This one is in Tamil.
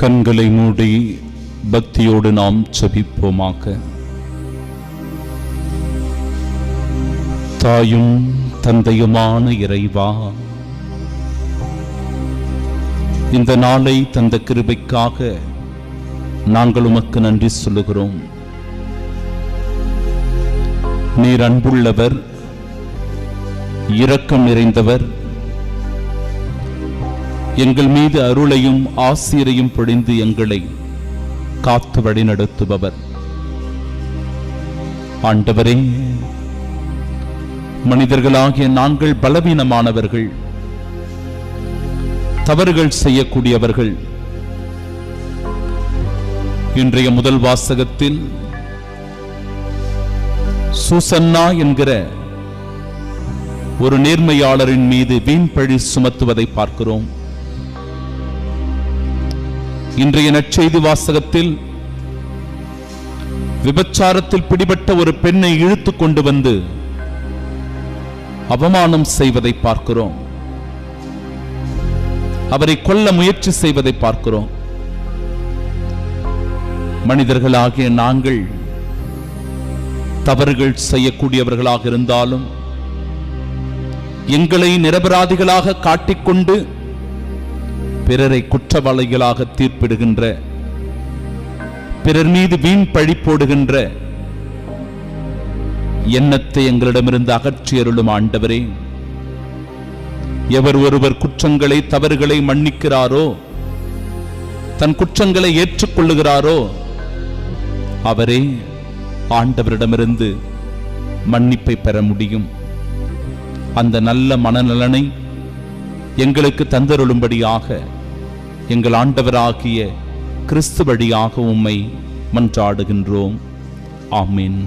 கண்களை மூடி பக்தியோடு நாம் செபிப்போமாக தாயும் தந்தையுமான இறைவா இந்த நாளை தந்த கிருபைக்காக நாங்கள் உமக்கு நன்றி சொல்லுகிறோம். நீர் அன்புள்ளவர் இரக்கம் நிறைந்தவர் எங்கள் மீது அருளையும் ஆசிரியையும் பொழிந்து எங்களை காத்து வழி நடத்துபவர். ஆண்டவரே மனிதர்களாகிய நாங்கள் பலவீனமானவர்கள் தவறுகள் செய்யக்கூடியவர்கள். இன்றைய முதல் வாசகத்தில் சூசன்னா என்கிற ஒரு நேர்மையாளரின் மீது வீண் பழி சுமத்துவதை பார்க்கிறோம். இன்றைய நற்செய்தி வாசகத்தில் விபச்சாரத்தில் பிடிபட்ட ஒரு பெண்ணை இழுத்து கொண்டு வந்து அவமானம் செய்வதை பார்க்கிறோம். அவரை கொல்ல முயற்சி செய்வதை பார்க்கிறோம். மனிதர்களாகிய நாங்கள் தவறுகள் செய்யக்கூடியவர்களாக இருந்தாலும் எங்களை நிரபராதிகளாக காட்டிக்கொண்டு பிறரை குற்றவாளிகளாக தீர்ப்பிடுகின்ற பிறர் மீது வீண் பழி போடுகின்ற எண்ணத்தை எங்களிடமிருந்து அகற்றியருளும் ஆண்டவரே. எவர் ஒருவர் குற்றங்களை தவறுகளை மன்னிக்கிறாரோ தன் குற்றங்களை ஏற்றுக்கொள்ளுகிறாரோ அவரே ஆண்டவரிடமிருந்து மன்னிப்பை பெற முடியும். அந்த நல்ல மனநலனை எங்களுக்கு தந்தருளும்படியாக எங்கள் ஆண்டவராகிய கிறிஸ்து வழியாக உம்மை மன்றாடுகின்றோம். ஆமீன்.